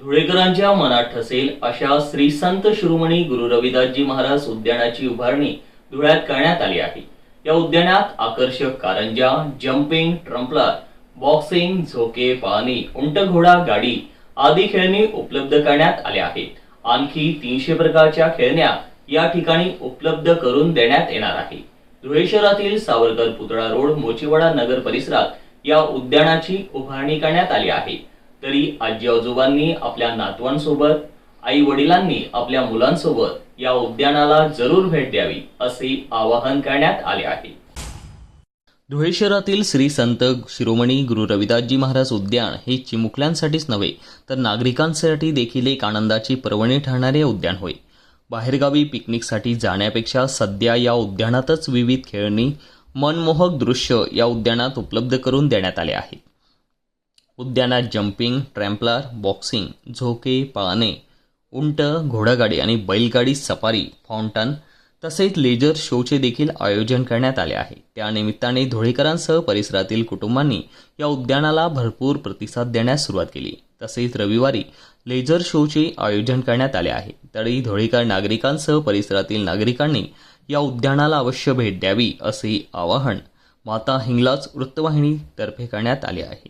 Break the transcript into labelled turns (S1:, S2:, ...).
S1: धुळेकरांच्या मनात ठसेल अशा श्री संत शिरोमणी गुरु रविदासजी महाराज उद्यानाची उभारणी धुळ्यात करण्यात आली आहे. या उद्यानात आकर्षक कारंजा जम्पिंग ट्रम्पलर बॉक्सिंग झोके पाहणी उंटघोडा गाडी आदी खेळणी उपलब्ध करण्यात आल्या आहेत. आणखी तीनशे प्रकारच्या खेळण्या या ठिकाणी उपलब्ध करून देण्यात येणार आहे. धुळे शहरातील सावरकर पुतळा रोड मोचीवाडा नगर परिसरात या उद्यानाची उभारणी करण्यात आली आहे. तरी आजी आजोबांनी आपल्या नातवांसोबत आई वडिलांनी आपल्या मुलांसोबत या उद्यानाला जरूर भेट द्यावी असे आवाहन करण्यात आले आहे. धुळे शहरातील श्री संत शिरोमणी गुरु रविदासजी महाराज उद्यान हे चिमुकल्यांसाठीच नव्हे तर नागरिकांसाठी देखील एक आनंदाची पर्वणी ठरणारे उद्यान होय. बाहेरगावी पिकनिकसाठी जाण्यापेक्षा सध्या या उद्यानातच विविध खेळणी मनमोहक दृश्य या उद्यानात उपलब्ध करून देण्यात आले आहेत उद्यानात जम्पिंग ट्रॅम्पलर बॉक्सिंग झोके पाळणे उंट घोडागाडी आणि बैलगाडी सफारी फाउंटन तसेच लेजर शोचे देखील आयोजन करण्यात आले आहे. त्यानिमित्ताने धुळेकरांसह परिसरातील कुटुंबांनी या उद्यानाला भरपूर प्रतिसाद देण्यास सुरुवात केली. तसेच रविवारी लेझर शोचे आयोजन करण्यात आले आहे. तरी धुळेकर नागरिकांसह परिसरातील नागरिकांनी या उद्यानाला अवश्य भेट द्यावी असे आवाहन माता हिंगलाज वृत्तवाहिनीतर्फे करण्यात आले आहे.